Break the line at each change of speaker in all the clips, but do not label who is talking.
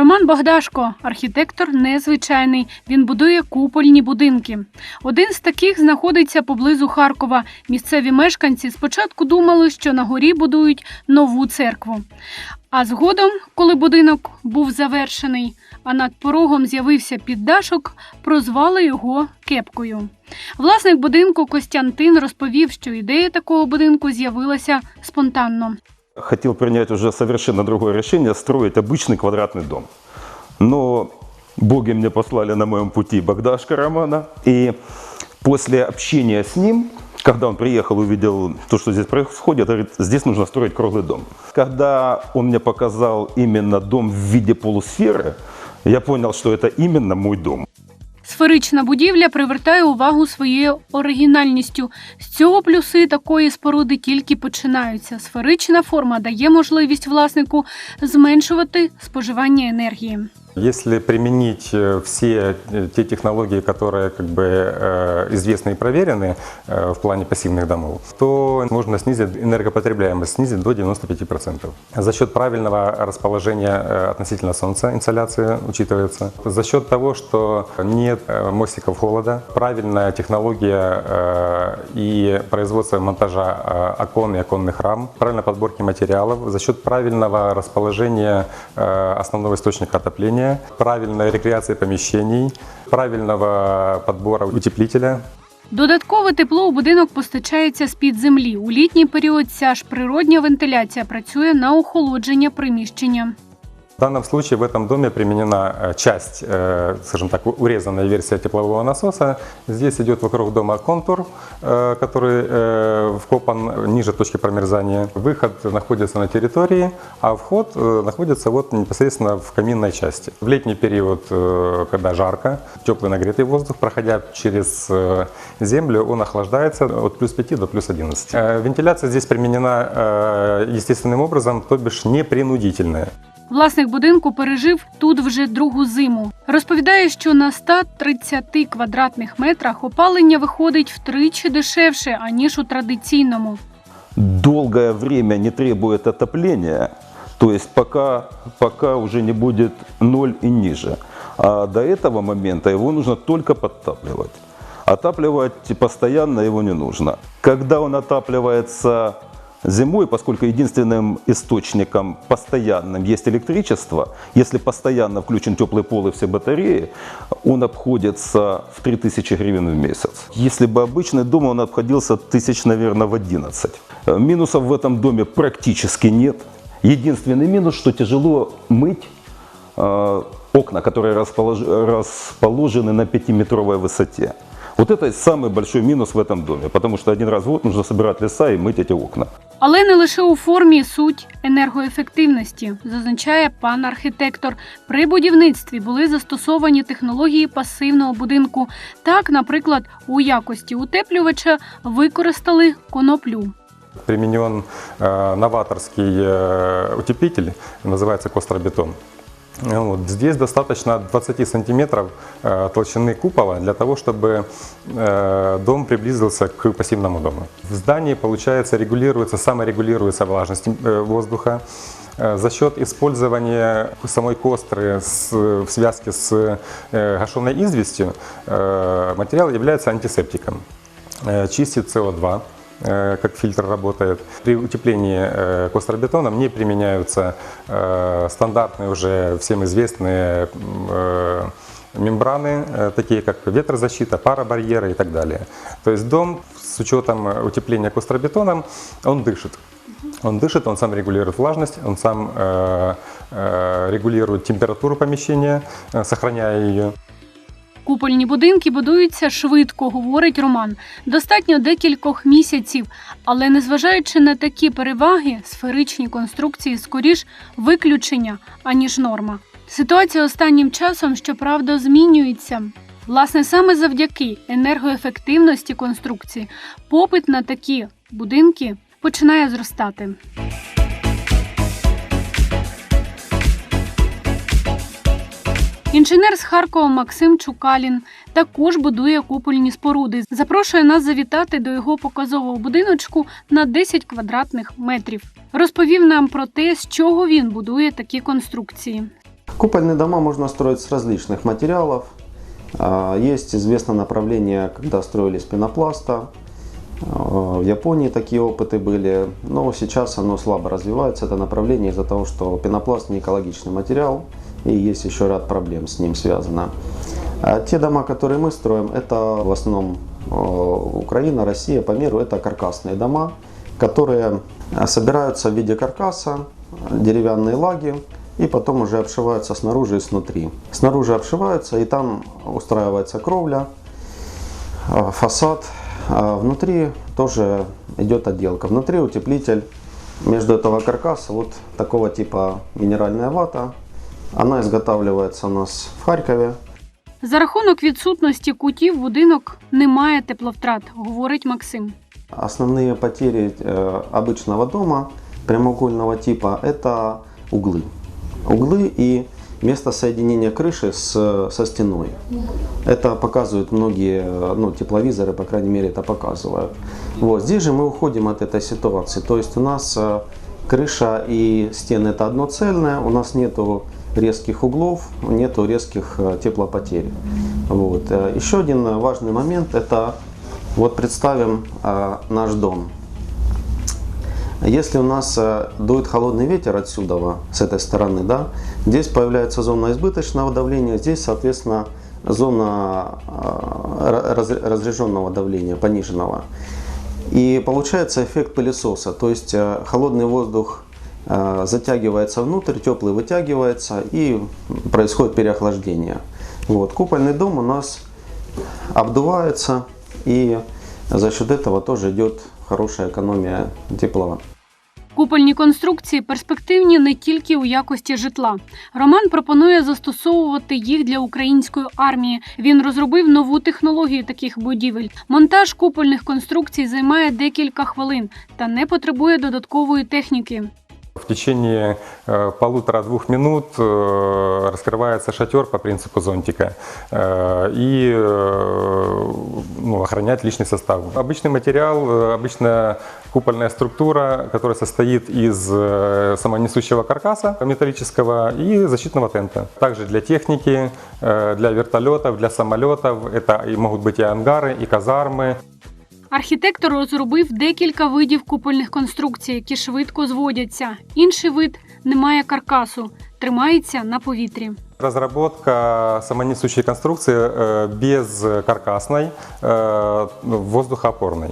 Роман Богдашко, архітектор незвичайний. Він будує купольні будинки. Один з таких знаходиться поблизу Харкова. Місцеві мешканці спочатку думали, що на горі будують нову церкву. А згодом, коли будинок був завершений, а над порогом з'явився піддашок, прозвали його кепкою. Власник будинку Костянтин розповів, що ідея такого будинку з'явилася спонтанно.
Хотел принять уже совершенно другое решение, строить обычный квадратный дом. Но боги мне послали на моем пути Богдашка Романа. И после общения с ним, когда он приехал, увидел то, что здесь происходит, говорит, здесь нужно строить круглый дом. Когда он мне показал именно дом в виде полусферы, я понял, что это именно мой дом.
Сферична будівля привертає увагу своєю оригінальністю. З цього плюси такої споруди тільки починаються. Сферична форма дає можливість власнику зменшувати споживання енергії.
Если применить э, все э, те технологии, которые как бы э, известны и проверены в плане пассивных домов, то можно снизить энергопотребляемость снизить до 95%. За счет правильного расположения относительно солнца, инсоляция учитывается. За счет того, что нет мостиков холода, правильная технология и производство монтажа окон и оконных рам, правильной подборки материалов, за счет правильного расположения основного источника отопления, правильной рекреации помещений, правильного подбора утеплителя,
Додаткове тепло у будинок постачається з-під землі. У літній період ця ж природня вентиляція працює на охолодження приміщення.
В данном случае в этом доме применена э, часть, э, скажем так, урезанная версия теплового насоса. Здесь идет вокруг дома контур, э, который вкопан ниже точки промерзания. Выход находится на территории, а вход находится вот непосредственно в каминной части. В летний период, когда жарко, теплый нагретый воздух, проходя через землю, он охлаждается от плюс 5 до плюс 11. Э, Вентиляция здесь применена естественным образом, то бишь непринудительная.
Власник будинку пережив тут вже другу зиму. Розповідає, що на 130 квадратних метрах опалення виходить втричі дешевше, аніж у традиційному.
долгое время не требует отопления, то есть пока, пока не будет ноль и ниже. А до этого момента его нужно только подтапливать. Отапливать постоянно его не нужно. Когда он отапливается зимой, поскольку единственным источником постоянным есть электричество, если постоянно включен теплый пол и все батареи, он обходится в 3000 гривен в месяц. Если бы обычный дом, он обходился тысяч, наверное, в 11. Э, Минусов в этом доме практически нет. Единственный минус, что тяжело мыть э, окна, которые располож- расположены на 5-метровой высоте. Вот это самый большой минус в этом доме, потому что один раз в год нужно собирать леса и мыть эти окна.
Але не лише у формі суть енергоефективності, зазначає пан архітектор. При будівництві були застосовані технології пасивного будинку. Так, наприклад, у якості утеплювача використали коноплю.
применен э, новаторский э, утеплитель, называется костробетон. Вот. Здесь достаточно 20 сантиметров э, толщины купола для того, чтобы э, дом приблизился к пассивному дому. В здании, получается, регулируется, саморегулируется влажность э, воздуха. Э, За счет использования самой костры с- в связке с э, гашеной известью э, материал является антисептиком э, чистит СО2, э, как фильтр работает. При утеплении э, костробетоном не применяются э, стандартные уже всем известные э, мембраны, э, такие как ветрозащита, парабарьеры и так далее. То есть дом с учетом э, утепления костробетоном, он дышит. Он дышит, он сам регулирует влажность, он сам э, э, регулирует температуру помещения, э, сохраняя ее.
Купольні будинки будуються швидко, говорить Роман. Достатньо декількох місяців. Але незважаючи на такі переваги, сферичні конструкції скоріш виключення, аніж норма. Ситуація останнім часом, щоправда, змінюється. Власне, саме завдяки енергоефективності конструкції попит на такі будинки починає зростати. Інженер з Харкова Максим Чукалін також будує купольні споруди. Запрошує нас завітати до його показового будиночку на 10 квадратних метрів. Розповів нам про те, з чого він будує такі конструкції.
Купольные дома можно строить с различных материалов. А, Есть известное направление, когда строили из пенопласта. А, В Японии такие опыты были, но сейчас оно слабо развивается, это направление из-за того, что пенопласт не экологичный материал И есть еще ряд проблем с ним связано. А те дома, которые мы строим, это в основном э, Украина, Россия по миру, это каркасные дома, которые собираются в виде каркаса, деревянные лаги, и потом уже обшиваются снаружи и снутри. Снаружи обшиваются, и там устраивается кровля, э, фасад. А внутри тоже идет отделка. Внутри утеплитель. Между этого каркаса вот такого типа минеральная вата. Она изготавливается у нас в Харькове.
За рахунок відсутності кутів будинок не має тепловтрат, говорить Максим.
Основные потери э, обычного дома прямоугольного типа – это углы. Углы и место соединения крыши с, со стеной. Это показывают многие э, ну, тепловизоры, по крайней мере, это показывают. Вот. Здесь же мы уходим от этой ситуации. То есть у нас э, крыша и стены – это одно цельное, у нас нету резких углов, нету резких э, теплопотерь. Вот. Э, Еще один важный момент – это вот представим э, наш дом. Если у нас дует холодный ветер отсюда, с этой стороны, да, здесь появляется зона избыточного давления, здесь, соответственно, зона раз- разряженного давления, пониженного. И получается эффект пылесоса, то есть холодный воздух затягивается внутрь, теплый вытягивается и происходит переохлаждение. Вот. Купольный дом у нас обдувается и за счет этого тоже идет хорошая экономия тепла.
Купольні конструкції перспективні не тільки у якості житла. Роман пропонує застосовувати їх для української армії. Він розробив нову технологію таких будівель. Монтаж купольних конструкцій займає декілька хвилин та не потребує додаткової техніки.
В течение э, полутора-двух минут э, раскрывается шатер по принципу зонтика э, и ну, охранять личный состав. Обычный материал, обычная купольная структура, которая состоит из самонесущего каркаса металлического и защитного тента. Также для техники, для вертолетов, для самолетов, это и могут быть и ангары, и казармы.
Архітектор розробив декілька видів купольних конструкцій, які швидко зводяться. Інший вид не має каркасу, тримається на повітрі.
Разработка самонесущей конструкции э, без каркасной, э, воздухоопорной.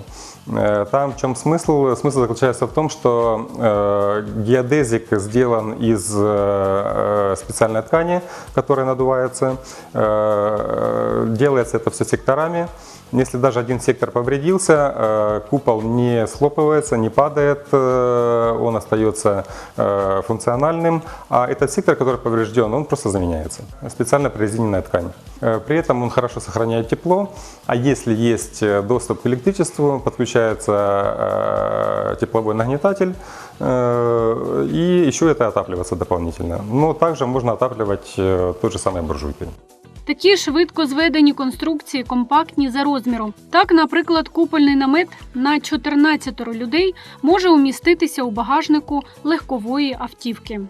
Э, Там в чем смысл? Смысл заключается в том, что э, геодезик сделан из э, специальной ткани, которая надувается. Э, Делается это все секторами. Если даже один сектор повредился, э, купол не схлопывается, не падает, э, он остается э, функциональным, а этот сектор, который поврежден, он просто заменяется. Специально прорезиненная ткань. Э, При этом он хорошо сохраняет тепло, а если есть э, доступ к электричеству, подключается э, тепловой нагнетатель, э, и еще это отапливается дополнительно. Но также можно отапливать э, той же самой буржуйкой.
Такі швидко зведені конструкції компактні за розміром. Так, наприклад, купольний намет на 14 людей може уміститися у багажнику легкової автівки.